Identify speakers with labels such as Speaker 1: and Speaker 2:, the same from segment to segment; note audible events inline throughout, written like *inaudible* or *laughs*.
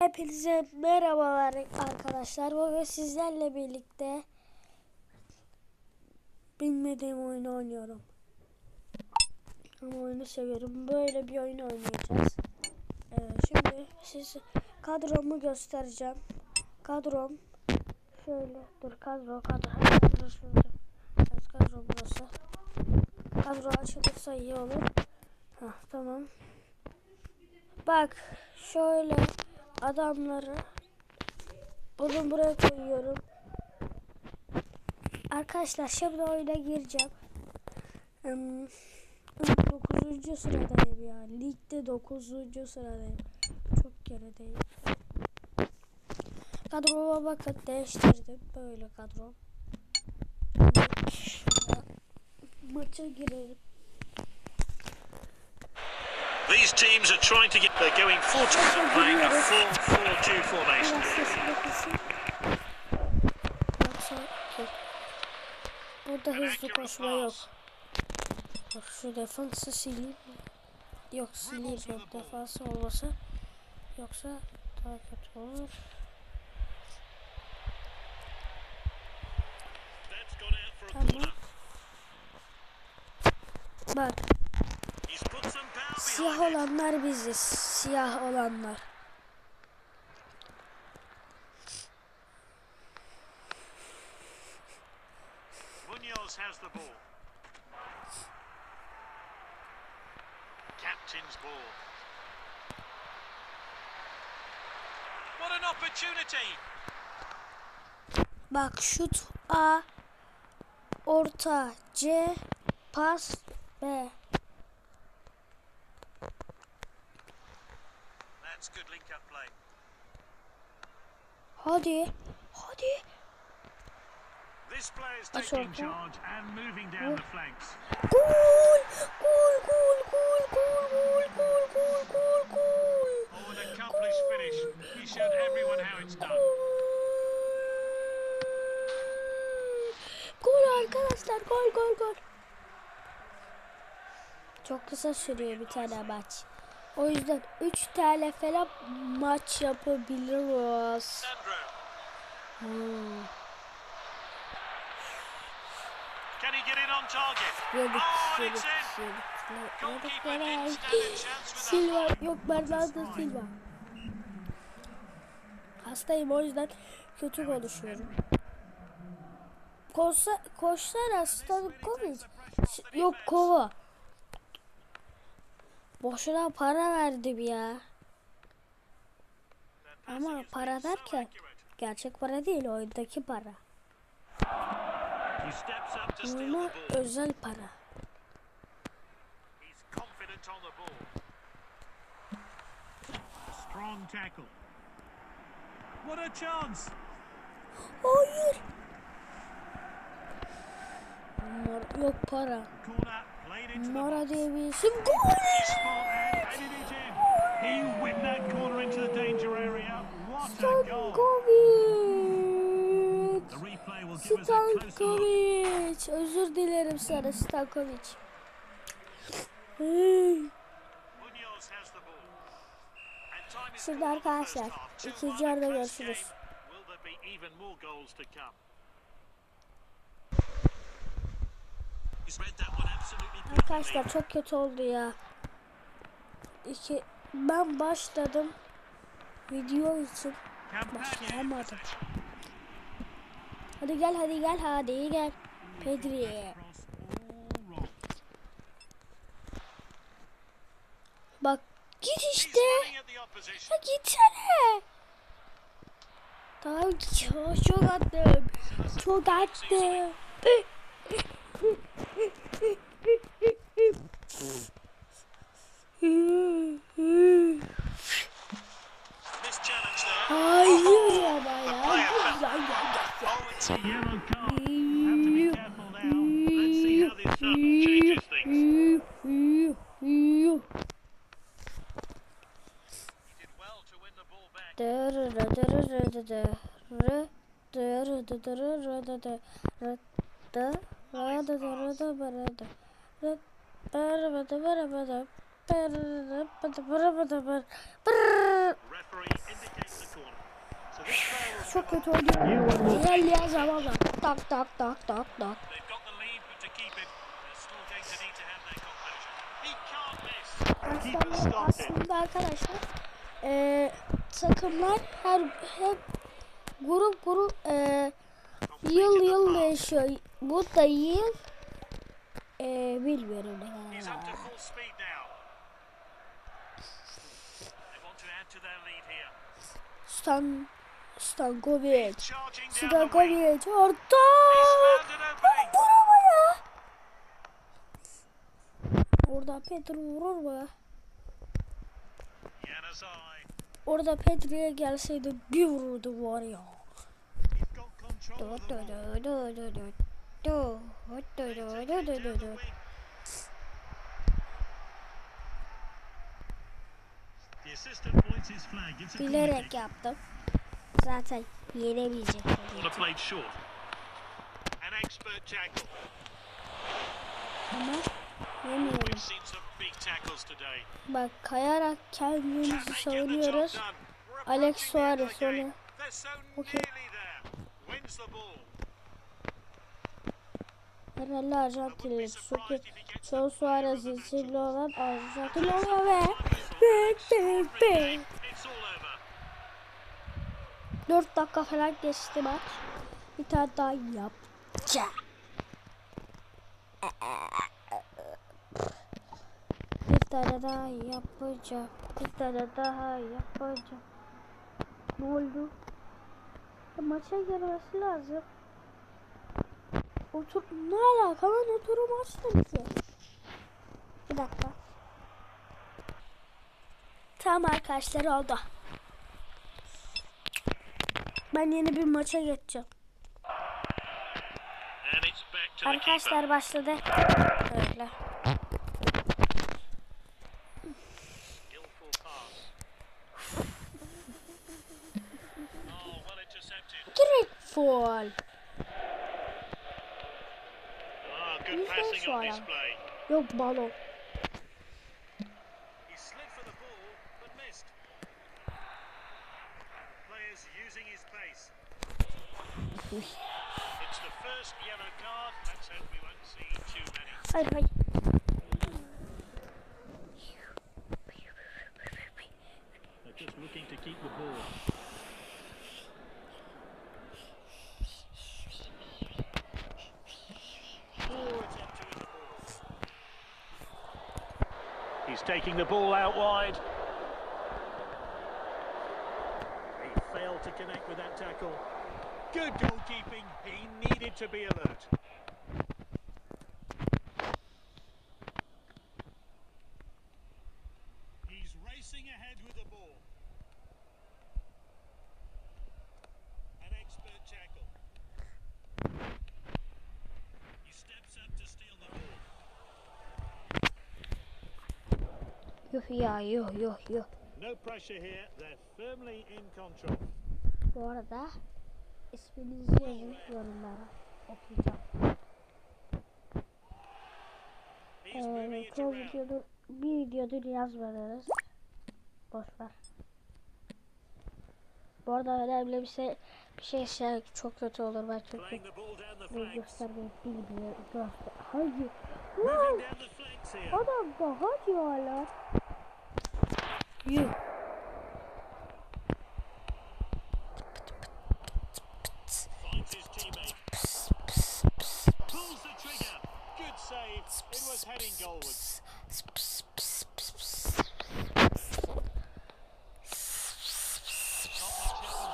Speaker 1: Hepinize merhabalar arkadaşlar. Bugün sizlerle birlikte bilmediğim oyunu oynuyorum. Ama oyunu seviyorum. Böyle bir oyun oynayacağız. Ee, şimdi siz kadromu göstereceğim. Kadrom şöyle dur kadro kadro kadro şurada. Evet kadro burası. Kadro açılırsa iyi olur. Hah tamam. Bak şöyle adamları bunu buraya koyuyorum. Arkadaşlar şimdi oyuna gireceğim. Hmm, 9. sıradayım ya. Ligde 9. sıradayım. Çok gerideyim. Kadroma bakın değiştirdim. Böyle kadro. Şurada Maça girelim.
Speaker 2: These teams are trying to get. They're going fortunately playing a 4-4-2 formation.
Speaker 1: Burada hızlı koşma yok. Bak şu defansı sileyim. Yok sileyim yok defansı olmasa. Yoksa daha kötü olur. Tamam. Bak siyah olanlar biziz. Siyah olanlar.
Speaker 2: Munoz has the ball. Captain's ball. What an opportunity!
Speaker 1: Bak şut A orta C pas B.
Speaker 2: moving down the flanks.
Speaker 1: Gol! Gol gol gol gol gol gol gol gol gol.
Speaker 2: Oh, done.
Speaker 1: Gol arkadaşlar gol gol gol. Çok kısa sürüyor bir tane maç. O yüzden 3 tane falan maç yapabiliriz.
Speaker 2: Can he get it on target?
Speaker 1: Yedik,
Speaker 2: Oh,
Speaker 1: yedik,
Speaker 2: in.
Speaker 1: yedik, yedik. Silva yok Bernardo Silva. Hastayım o yüzden kötü konuşuyorum. Koşsa, koşsana Stankovic. Yok kova. Boşuna para verdim ya. Ama para derken Gerçek para değil oyundaki para.
Speaker 2: Ama
Speaker 1: özel para.
Speaker 2: Strong tackle. What a chance.
Speaker 1: Hayır. Mor yok para. Mora diye bir isim. Gol!
Speaker 2: He whipped that
Speaker 1: Stankovic. Özür dilerim sana Stankovic. Hey. Şimdi arkadaşlar ikinci yarıda görüşürüz. Arkadaşlar çok kötü oldu ya. İki, ben başladım video için başlayamadım. Hadi gel hadi gel hadi gel. Pedri. Bak git işte. Ya gitsene. Tamam çok, çok attım. Çok attım.
Speaker 2: This *laughs* Referee indicates the
Speaker 1: corner.
Speaker 2: So this
Speaker 1: çok kötü oynuyor. İlerleyen zamanlar. Tak tak tak tak tak. Aslında, aslında arkadaşlar eee takımlar her hep grup grup eee yıl yıl değişiyor. Bu da yıl eee bilmiyorum ne kadar.
Speaker 2: up
Speaker 1: Stankovic. Stankovic orta. Mu ya? Orada Pedro vurur mu? Orada Pedro'ya gelseydi bir vururdu var ya. Bilerek yaptım. Zaten yenemeyecek. Ama yemiyorum. Bak kayarak kendimizi savunuyoruz. Alex Suarez onu-
Speaker 2: ball.
Speaker 1: Herhalde Arjantinli. Çünkü son Suarez isimli olan Arjantinli oluyor ve.
Speaker 2: It's all over.
Speaker 1: 4 dakika falan geçti maç. Bir tane daha yapacağım. Bir tane daha yapacağım. Bir tane daha yapacağım. Ne oldu? Maça girmesi lazım. Otur ne alaka lan oturum açtım ki. Bir dakika. Tamam arkadaşlar oldu. Ben yeni bir maça geçeceğim. Arkadaşlar başladı. Öyle.
Speaker 2: Skillful pass. Oh, well intercepted.
Speaker 1: Direkt
Speaker 2: using his pace. It's the first yellow card. Let's hope we won't see too many.
Speaker 1: Hayır hayır.
Speaker 2: They're just looking to keep the ball. He's taking the ball out wide. He to connect with that tackle. Good goalkeeping. He needed to be alert. He's racing ahead with the ball. An expert tackle. He steps up to steal the ball.
Speaker 1: Ya yuh yuh yuh.
Speaker 2: No pressure here. They're firmly in control.
Speaker 1: Bu arada isminizi yazın yorumlara. Okuyacağım. Ee, çoğu videodur, bir videodur yazmadınız. Boş ver. Bu arada önemli bir şey, bir şey şey çok kötü olur ben bunu
Speaker 2: flanks.
Speaker 1: göstermeyi bilmiyorum. Göster.
Speaker 2: Here.
Speaker 1: adam daha diyorlar. Yuh.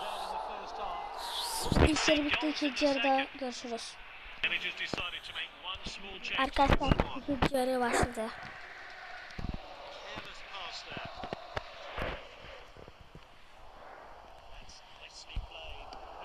Speaker 2: There in the first half.
Speaker 1: İlk yarı bitti ikinci yarıda görüşürüz. Arkadaşlar ikinci yarı başladı.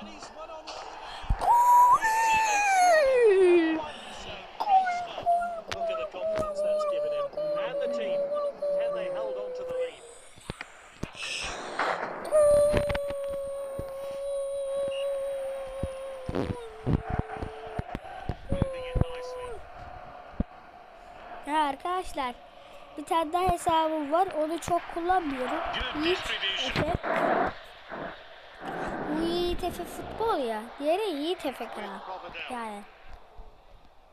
Speaker 2: And he's one on one
Speaker 1: Ya arkadaşlar bir tane daha hesabım var onu çok kullanmıyorum. Yiğit. Efe. Bu Yiğit Efe futbol ya. Diğeri Yiğit Efe.
Speaker 2: Providel.
Speaker 1: Yani.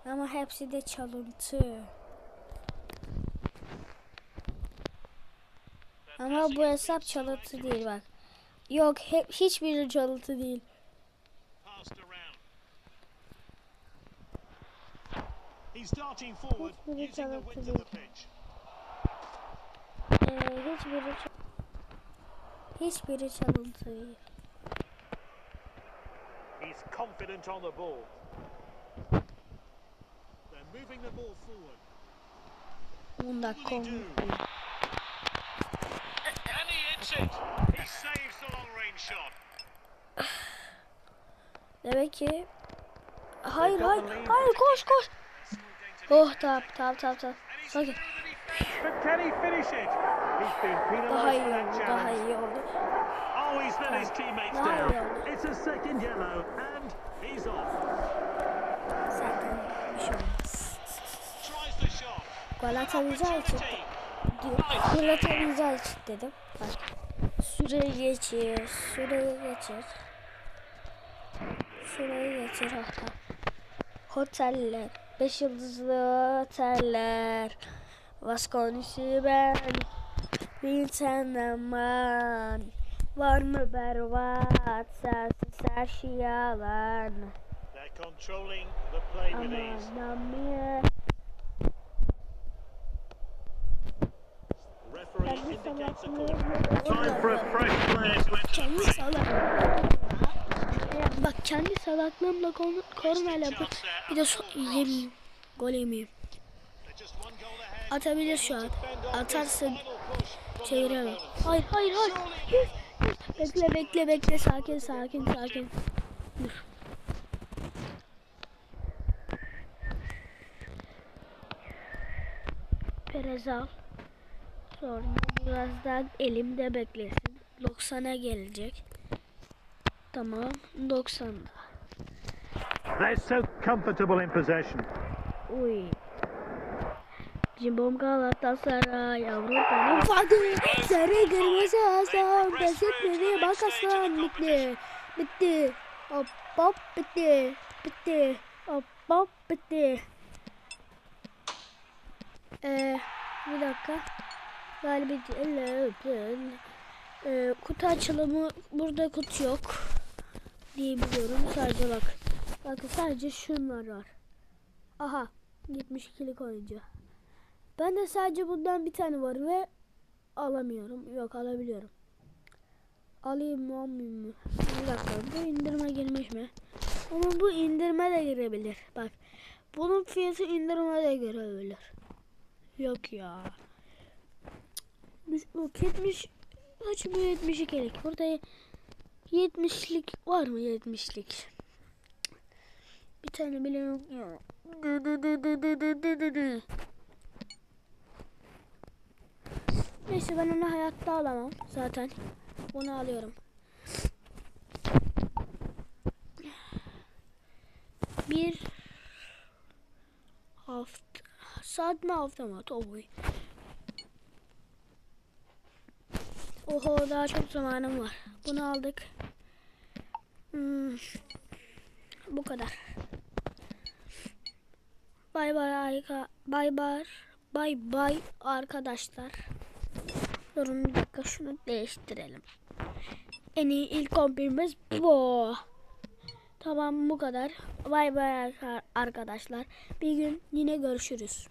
Speaker 1: Ama hepsi de çalıntı. Ama bu hesap çalıntı değil bak. Yok hep hiçbiri çalıntı değil.
Speaker 2: He's darting forward
Speaker 1: Hiçbiri
Speaker 2: using the
Speaker 1: çalıntı
Speaker 2: width of the
Speaker 1: değil.
Speaker 2: pitch.
Speaker 1: Ee, hiçbiri hiçbiri çalıntı değil.
Speaker 2: He's confident on the ball. They're moving the ball forward.
Speaker 1: 10 dakika olmuş.
Speaker 2: And he hits it. He saves the long range shot. *sighs*
Speaker 1: Demek ki Hayır hayır hayır koş koş. Oh tamam tamam tamam tamam. Sakin. Daha iyi oldu, daha iyi oldu. Daha iyi oldu. Zaten bir şey olmaz. Gol atamayacağı için diyor. Gol atamayacağı için dedim. Bak. Süre geçir, süre geçir. Süre geçir hatta. Hoteller. Beş yıldızlı oteller Vaskonisi ben Bin senden man Var mı berbat? Sensiz her şey yalan. Aman
Speaker 2: namie
Speaker 1: Kendi
Speaker 2: salak
Speaker 1: Kendi salak Bak kendi salaklığımla kornerle bir de so yemeyeyim. Gol yemeyeyim. Atabilir şu an.
Speaker 2: Atarsa
Speaker 1: çeviremem. Hayır hayır hayır. Bekle bekle bekle sakin sakin sakin. Dur. Perez al. Sonra biraz daha elimde beklesin. 90'a gelecek. Tamam 90'da.
Speaker 2: They're so comfortable in possession.
Speaker 1: Uy. Cimbom Galatasaray Avrupa'nın fadı Sarı kırmızı aslan Pes etmedi bak aslan bitti. Bitti. Hop hop bitti. Bitti. Hop hop bitti. Ee, bir dakika. Galibiyet ee, Kutu açılımı Burada kutu yok Diyebiliyorum sadece bak Bakın sadece şunlar var Aha 72'lik oyuncu. Ben de sadece bundan bir tane var ve alamıyorum. Yok alabiliyorum. Alayım mı almayayım mı? Bir dakika bu indirime girmiş mi? Ama bu indirime de girebilir. Bak bunun fiyatı indirime de girebilir. Yok ya. Yok 70 kaç bu 72'lik? Burada 70'lik var mı 70'lik? Bir tane bile yok. Neyse ben onu hayatta alamam zaten. Bunu alıyorum. Bir hafta saat mi hafta mı? Oy. Oho daha çok zamanım var. Bunu aldık. Hmm. Bu kadar. Bay bay arka bay bay bay bay arkadaşlar. Durun bir dakika şunu değiştirelim. En iyi ilk 11'imiz bu. Tamam bu kadar. Bay bay arka- arkadaşlar. Bir gün yine görüşürüz.